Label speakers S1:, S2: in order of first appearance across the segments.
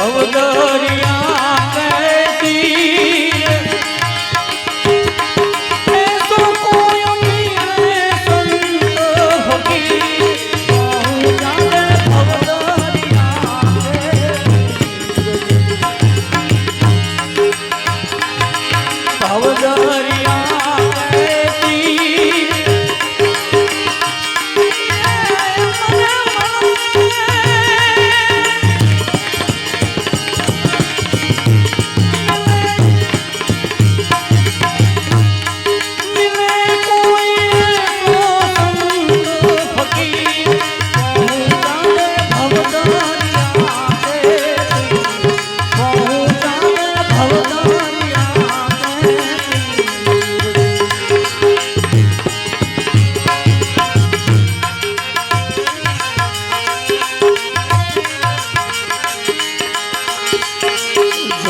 S1: ભવદરી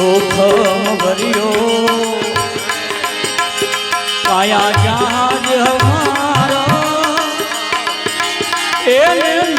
S1: જોખમ ભર્યો. કાયા જહાજ હમારો એને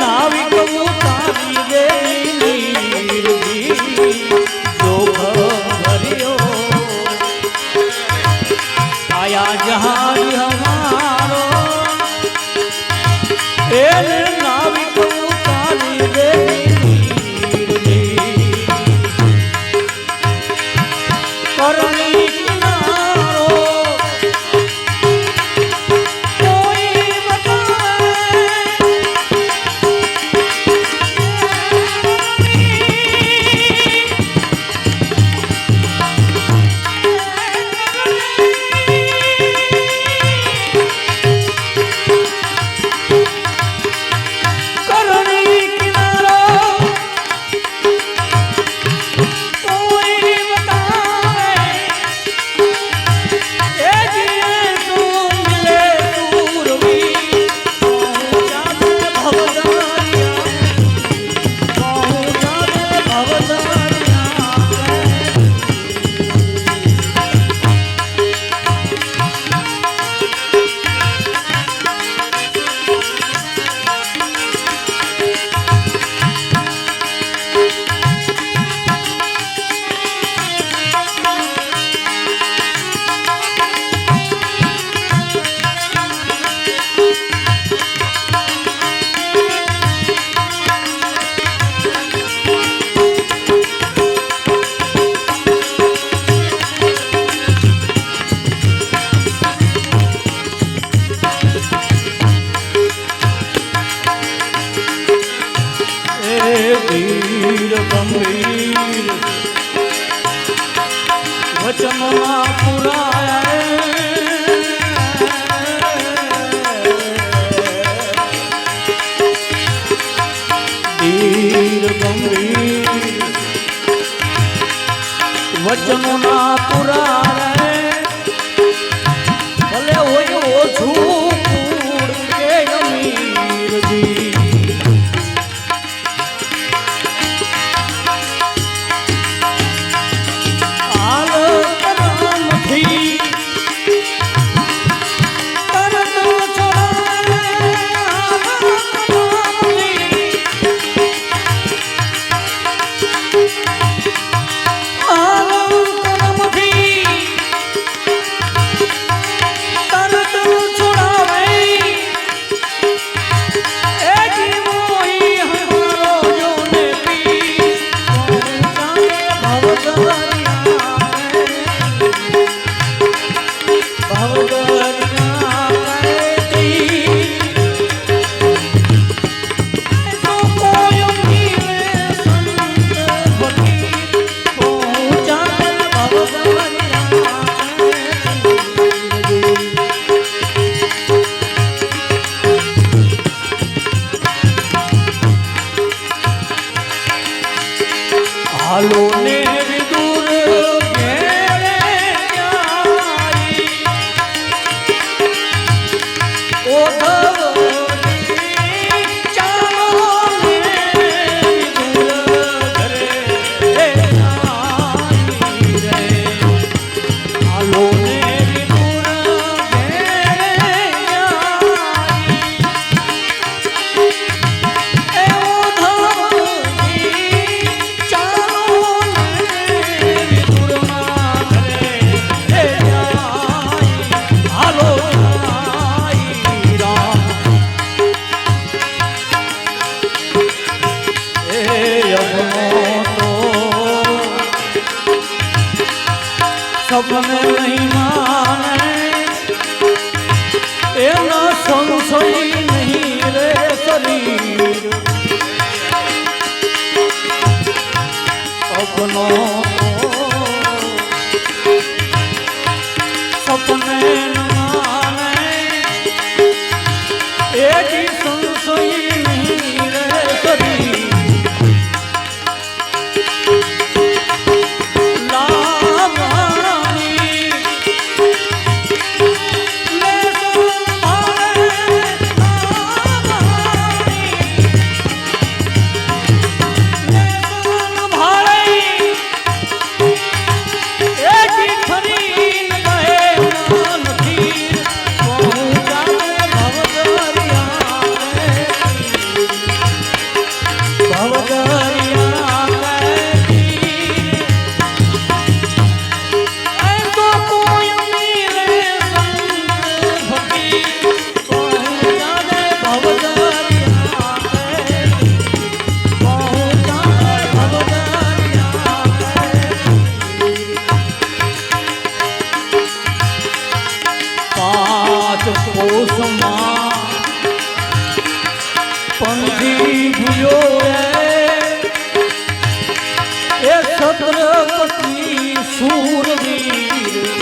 S1: વીર વચનમાં પુરાય. ગંભીર ગંભીર સપને નહીં માને એનો સંશય નહીં રે શરીર. સપનો কবির